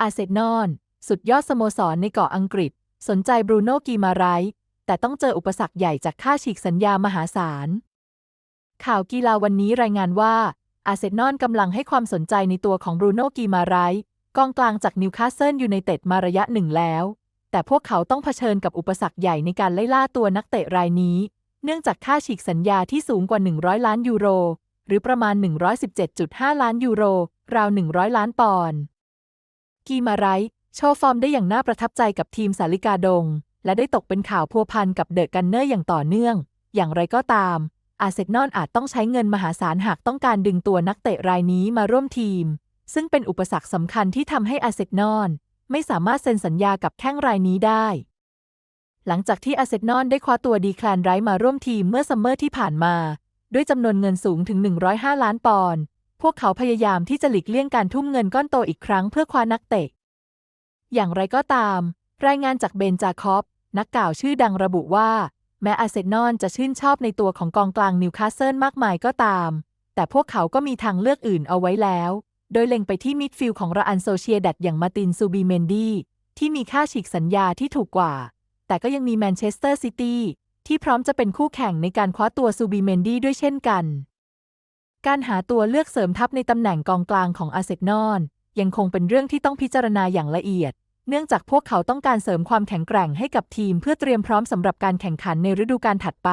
อาเซนอลสุดยอดสโมสรในเกาะอังกฤษ สนใจบรูโน่กีมาไรส์แต่ต้องเจออุปสรรคใหญ่จากค่าฉีกสัญญามหาศาล ข่าวกีฬาวันนี้รายงานว่า อาเซนอลกำลังให้ความสนใจในตัวของบรูโน่กีมาไรส์กองกลางจากนิวคาสเซิลยูไนเต็ดมาระยะหนึ่งแล้ว แต่พวกเขาต้องเผชิญกับอุปสรรคใหญ่ในการไล่ล่าตัวนักเตะรายนี้ เนื่องจากค่าฉีกสัญญาที่สูงกว่า 100 ล้านยูโร หรือประมาณ 117.5 ล้านยูโร ราว 100 ล้านปอนด์ กีมาไรท์โชว์ฟอร์มได้อย่างน่าประทับใจกับทีมสาลิกาดง และได้ตกเป็นข่าวพัวพันกับเดอะกันเนอร์อย่างต่อเนื่อง อย่างไรก็ตาม อาเซนอลอาจต้องใช้เงินมหาศาลหากต้องการดึงตัวนักเตะรายนี้มาร่วมทีม ซึ่งเป็นอุปสรรคสำคัญที่ทำให้อาเซนอลไม่สามารถเซ็นสัญญากับแข้งรายนี้ได้ หลังจากที่อาเซนอลได้คว้าตัวดีแคลนไรท์มาร่วมทีมเมื่อซัมเมอร์ที่ผ่านมา ด้วยจำนวนเงินสูงถึง 105 ล้านปอนด์ พวกเขาพยายามที่จะหลีกเลี่ยงการทุ่มเงินก้อนโตอีกครั้งเพื่อคว้านักเตะ อย่างไรก็ตาม รายงานจากเบนจาคอปนักกล่าวชื่อดังระบุว่า แม้อาร์เซนอลจะชื่นชอบในตัวของกองกลางนิวคาสเซิลมากมายก็ตาม แต่พวกเขาก็มีทางเลือกอื่นเอาไว้แล้ว โดยเล็งไปที่มิดฟิลด์ของราอันโซเชียดัดอย่างมาตินซูบีเมนดีที่มีค่าฉีกสัญญาที่ถูกกว่า แต่ก็ยังมีแมนเชสเตอร์ซิตี้ที่พร้อมจะเป็นคู่แข่งในการคว้าตัวซูบีเมนดีด้วยเช่นกัน การหาตัวเลือกเสริมทัพในตำแหน่งกองกลางของอาร์เซนอลยังคงเป็นเรื่องที่ต้องพิจารณาอย่างละเอียด เนื่องจากพวกเขาต้องการเสริมความแข็งแกร่งให้กับทีมเพื่อเตรียมพร้อมสำหรับการแข่งขันในฤดูกาลถัดไป